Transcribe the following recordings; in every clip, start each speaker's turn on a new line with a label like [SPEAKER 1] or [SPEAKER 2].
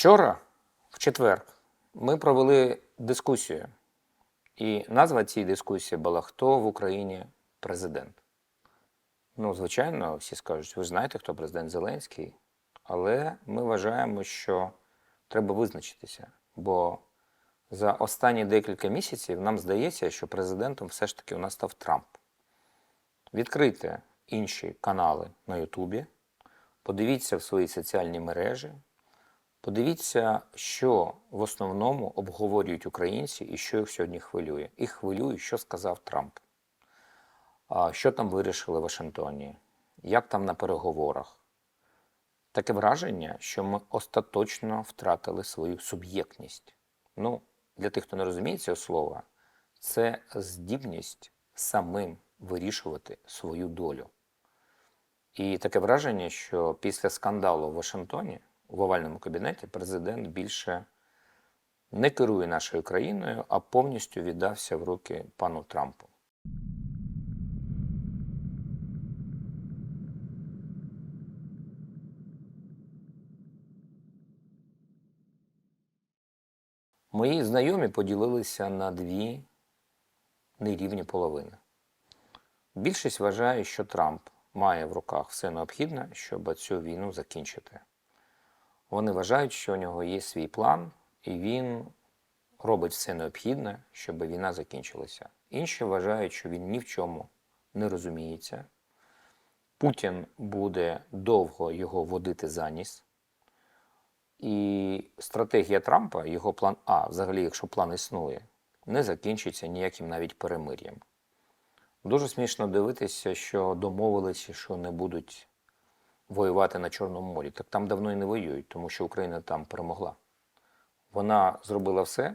[SPEAKER 1] Вчора, в четвер, ми провели дискусію. І назва цієї дискусії була Хто в Україні президент? Ну, звичайно, всі скажуть, ви знаєте, хто президент Зеленський, але ми вважаємо, що треба визначитися. Бо за останні декілька місяців нам здається, що президентом все ж таки у нас став Трамп. Відкрийте інші канали на Ютубі, подивіться в свої соціальні мережі, Подивіться, що в основному обговорюють українці і що їх сьогодні хвилює. Їх хвилює, що сказав Трамп, що там вирішили в Вашингтоні, як там на переговорах. Таке враження, що ми остаточно втратили свою суб'єктність. Ну, для тих, хто не розуміє цього слова, це здібність самим вирішувати свою долю. І таке враження, що після скандалу в Вашингтоні в овальному кабінеті президент більше не керує нашою країною, а повністю віддався в руки пану Трампу. Мої знайомі поділилися на дві нерівні половини. Більшість вважає, що Трамп має в руках все необхідне, щоб цю війну закінчити. Вони вважають, що у нього є свій план, і він робить все необхідне, щоб війна закінчилася. Інші вважають, що він ні в чому не розуміється. Путін буде довго його водити за ніс. І стратегія Трампа, його план А, взагалі, якщо план існує, не закінчиться ніяким навіть перемир'ям. Дуже смішно дивитися, що домовилися, що не будуть воювати на Чорному морі. Так там давно і не воюють, тому що Україна там перемогла. Вона зробила все,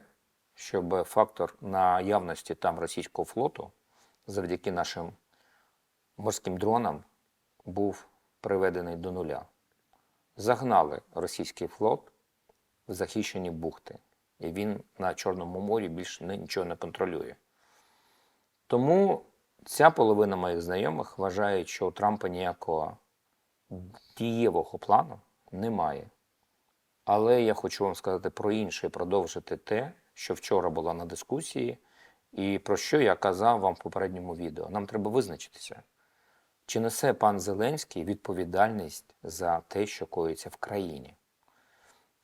[SPEAKER 1] щоб фактор наявності там російського флоту завдяки нашим морським дронам був приведений до нуля. Загнали російський флот в захищені бухти, і він на Чорному морі більше нічого не контролює. Тому ця половина моїх знайомих вважає, що у Трампа ніякого дієвого плану немає. Але я хочу вам сказати про інше і продовжити те, що вчора було на дискусії, і про що я казав вам в попередньому відео. Нам треба визначитися, чи несе пан Зеленський відповідальність за те, що коїться в країні.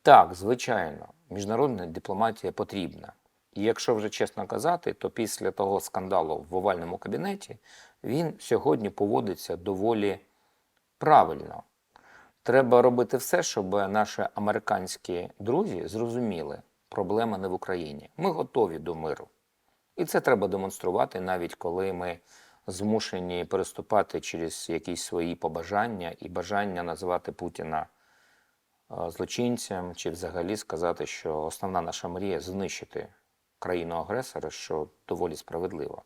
[SPEAKER 1] Так, звичайно, міжнародна дипломатія потрібна. І якщо вже чесно казати, то після того скандалу в овальному кабінеті він сьогодні поводиться доволі правильно. Треба робити все, щоб наші американські друзі зрозуміли, проблема не в Україні. Ми готові до миру. І це треба демонструвати, навіть коли ми змушені переступати через якісь свої побажання і бажання називати Путіна е, злочинцем, чи взагалі сказати, що основна наша мрія знищити країну-агресора, що доволі справедливо.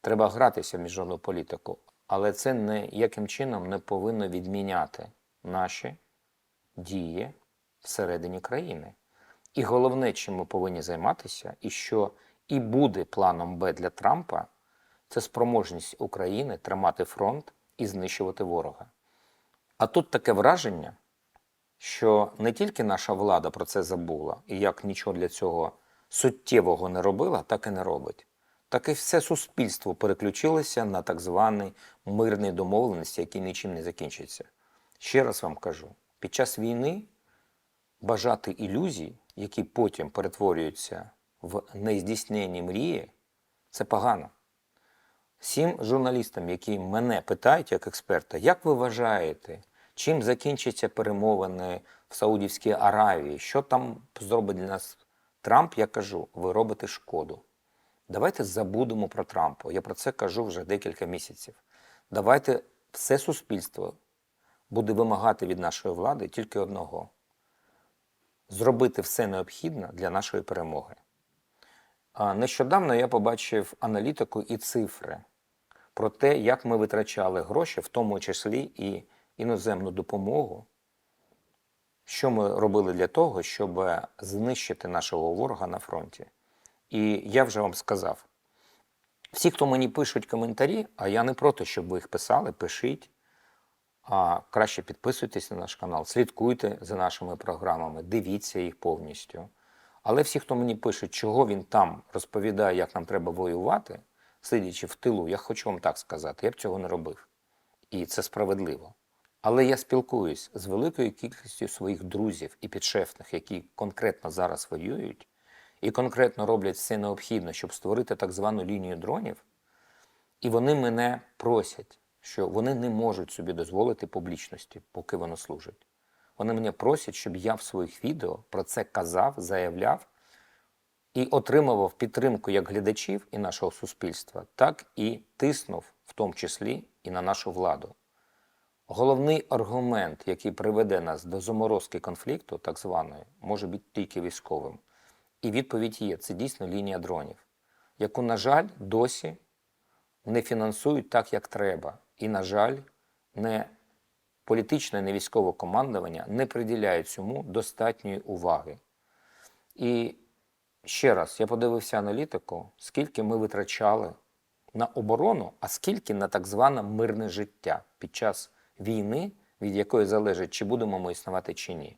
[SPEAKER 1] Треба гратися в міжнародну політику, але це ніяким чином не повинно відміняти наші дії всередині країни. І головне, чим ми повинні займатися, і що і буде планом Б для Трампа, це спроможність України тримати фронт і знищувати ворога. А тут таке враження, що не тільки наша влада про це забула, і як нічого для цього суттєвого не робила, так і не робить. Так і все суспільство переключилося на так званий мирний домовленості, який нічим не закінчиться. Ще раз вам кажу: під час війни бажати ілюзій, які потім перетворюються в нездійсненні мрії, це погано. Всім журналістам, які мене питають як експерта, як ви вважаєте, чим закінчаться перемовини в Саудівській Аравії, що там зробить для нас Трамп, я кажу, ви робите шкоду. Давайте забудемо про Трампа. Я про це кажу вже декілька місяців. Давайте все суспільство буде вимагати від нашої влади тільки одного: зробити все необхідне для нашої перемоги. Нещодавно я побачив аналітику і цифри про те, як ми витрачали гроші, в тому числі і іноземну допомогу. Що ми робили для того, щоб знищити нашого ворога на фронті? І я вже вам сказав: всі, хто мені пишуть коментарі, а я не проти, щоб ви їх писали, пишіть. А краще підписуйтесь на наш канал, слідкуйте за нашими програмами, дивіться їх повністю. Але всі, хто мені пише, чого він там розповідає, як нам треба воювати, сидячи в тилу, я хочу вам так сказати, я б цього не робив. І це справедливо. Але я спілкуюсь з великою кількістю своїх друзів і підшефних, які конкретно зараз воюють, і конкретно роблять все необхідне, щоб створити так звану лінію дронів. І вони мене просять, що вони не можуть собі дозволити публічності, поки воно служить. Вони мене просять, щоб я в своїх відео про це казав, заявляв і отримував підтримку як глядачів і нашого суспільства, так і тиснув, в тому числі і на нашу владу. Головний аргумент, який приведе нас до заморозки конфлікту, так званої, може бути тільки військовим. І відповідь є: це дійсно лінія дронів, яку, на жаль, досі не фінансують так, як треба. І, на жаль, не політичне, не військове командування не приділяє цьому достатньої уваги. І ще раз, я подивився аналітику, скільки ми витрачали на оборону, а скільки на так зване мирне життя під час війни, від якої залежить, чи будемо ми існувати чи ні.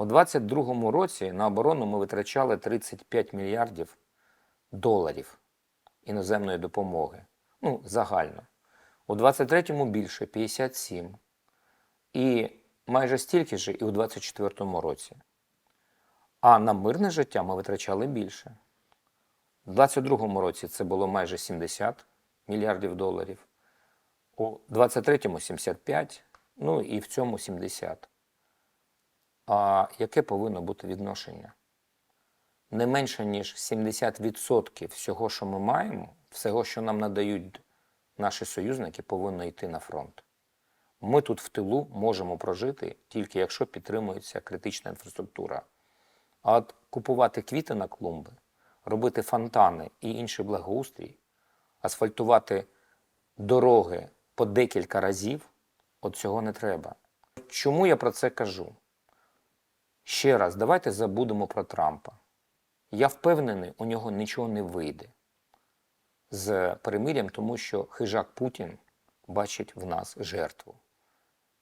[SPEAKER 1] У 2022 році на оборону ми витрачали 35 мільярдів доларів іноземної допомоги. Ну, загально. У 23-му більше 57. І майже стільки ж і у 24-му році. А на мирне життя ми витрачали більше. У 22-му році це було майже 70 мільярдів доларів, у 23-му 75, ну і в цьому 70. А яке повинно бути відношення? Не менше, ніж 70% всього, що ми маємо, всього, що нам надають наші союзники, повинно йти на фронт. Ми тут в тилу можемо прожити тільки якщо підтримується критична інфраструктура. А от купувати квіти на клумби, робити фонтани і інший благоустрій, асфальтувати дороги по декілька разів, от цього не треба. Чому я про це кажу? Ще раз, давайте забудемо про Трампа. Я впевнений, у нього нічого не вийде з перемир'ям, тому що хижак Путін бачить в нас жертву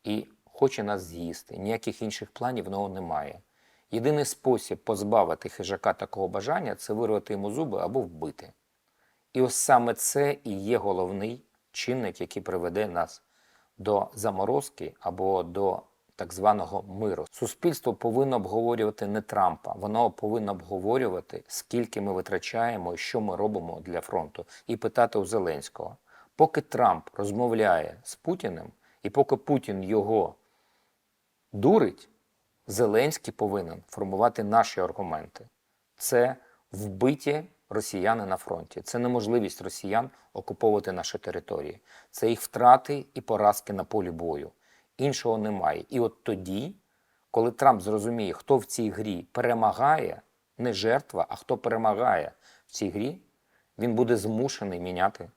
[SPEAKER 1] і хоче нас з'їсти. Ніяких інших планів в нього немає. Єдиний спосіб позбавити хижака такого бажання це вирвати йому зуби або вбити. І ось саме це і є головний чинник, який приведе нас до заморозки або до так званого миру. Суспільство повинно обговорювати не Трампа, воно повинно обговорювати, скільки ми витрачаємо і що ми робимо для фронту, і питати у Зеленського. Поки Трамп розмовляє з Путіним, і поки Путін його дурить, Зеленський повинен формувати наші аргументи. Це вбиті росіяни на фронті, це неможливість росіян окуповувати наші території, це їх втрати і поразки на полі бою. Іншого немає. І от тоді, коли Трамп зрозуміє, хто в цій грі перемагає, не жертва, а хто перемагає в цій грі, він буде змушений міняти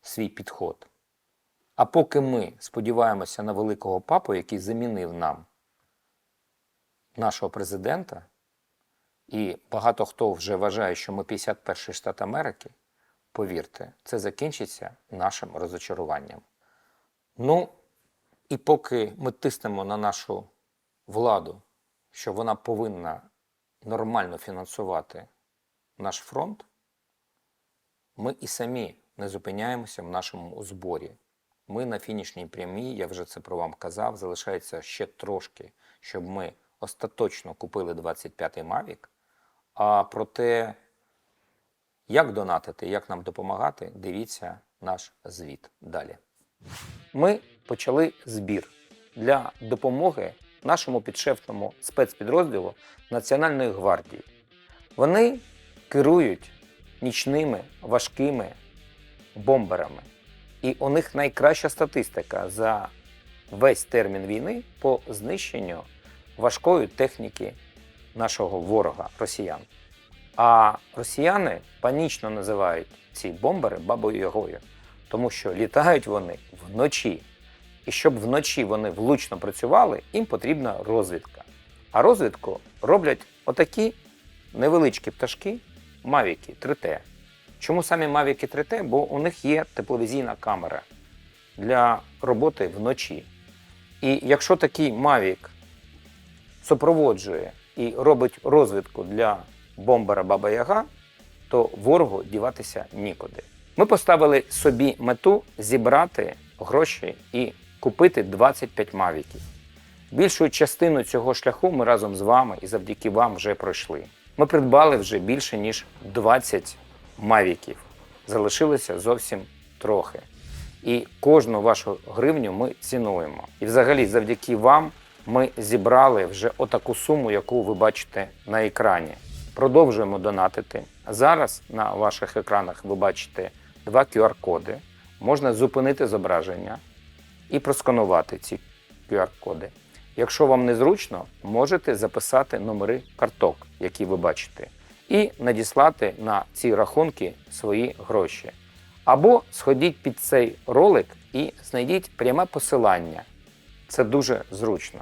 [SPEAKER 1] свій підход. А поки ми сподіваємося на великого папу, який замінив нам нашого президента, і багато хто вже вважає, що ми 51 штат Америки, повірте, це закінчиться нашим розочаруванням. Ну, і поки ми тиснемо на нашу владу, що вона повинна нормально фінансувати наш фронт, ми і самі не зупиняємося в нашому зборі. Ми на фінішній прямій, я вже це про вам казав, залишається ще трошки, щоб ми остаточно купили 25-й Mavic. А про те, як донатити, як нам допомагати, дивіться наш звіт далі. Ми почали збір для допомоги нашому підшефному спецпідрозділу Національної гвардії. Вони керують нічними важкими бомберами. І у них найкраща статистика за весь термін війни по знищенню важкої техніки нашого ворога росіян. А росіяни панічно називають ці бомбери бабою Ягою, тому що літають вони вночі. І щоб вночі вони влучно працювали, їм потрібна розвідка. А розвідку роблять отакі невеличкі пташки Мавіки 3T. Чому самі Мавіки 3T? Бо у них є тепловізійна камера для роботи вночі. І якщо такий Mavic супроводжує і робить розвідку для бомбера Баба Яга, то ворогу діватися нікуди. Ми поставили собі мету зібрати гроші і купити 25 мавіків. Більшу частину цього шляху ми разом з вами і завдяки вам вже пройшли. Ми придбали вже більше ніж 20 мавіків. Залишилося зовсім трохи. І кожну вашу гривню ми цінуємо. І взагалі, завдяки вам, ми зібрали вже отаку суму, яку ви бачите на екрані. Продовжуємо донатити. Зараз на ваших екранах ви бачите два QR-коди. Можна зупинити зображення і просканувати ці QR-коди. Якщо вам незручно, можете записати номери карток, які ви бачите, і надіслати на ці рахунки свої гроші. Або сходіть під цей ролик і знайдіть пряме посилання. Це дуже зручно.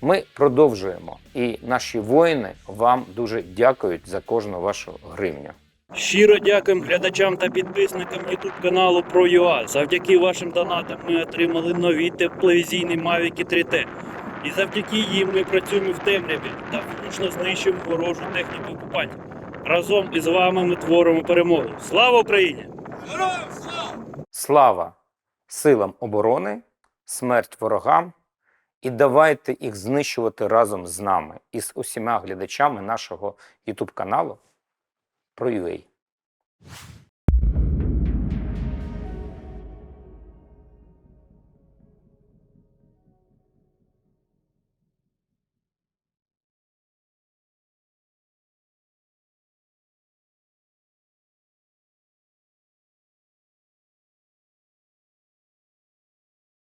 [SPEAKER 1] Ми продовжуємо, і наші воїни вам дуже дякують за кожну вашу гривню.
[SPEAKER 2] Щиро дякуємо глядачам та підписникам YouTube каналу ProUA. Завдяки вашим донатам ми отримали нові тепловізійні Mavic 3T. І завдяки їм ми працюємо в темряві та влучно знищуємо ворожу техніку окупантів. Разом із вами ми творимо перемогу. Слава Україні!
[SPEAKER 1] Слава силам оборони, смерть ворогам, і давайте їх знищувати разом з нами і з усіма глядачами нашого YouTube каналу про UA.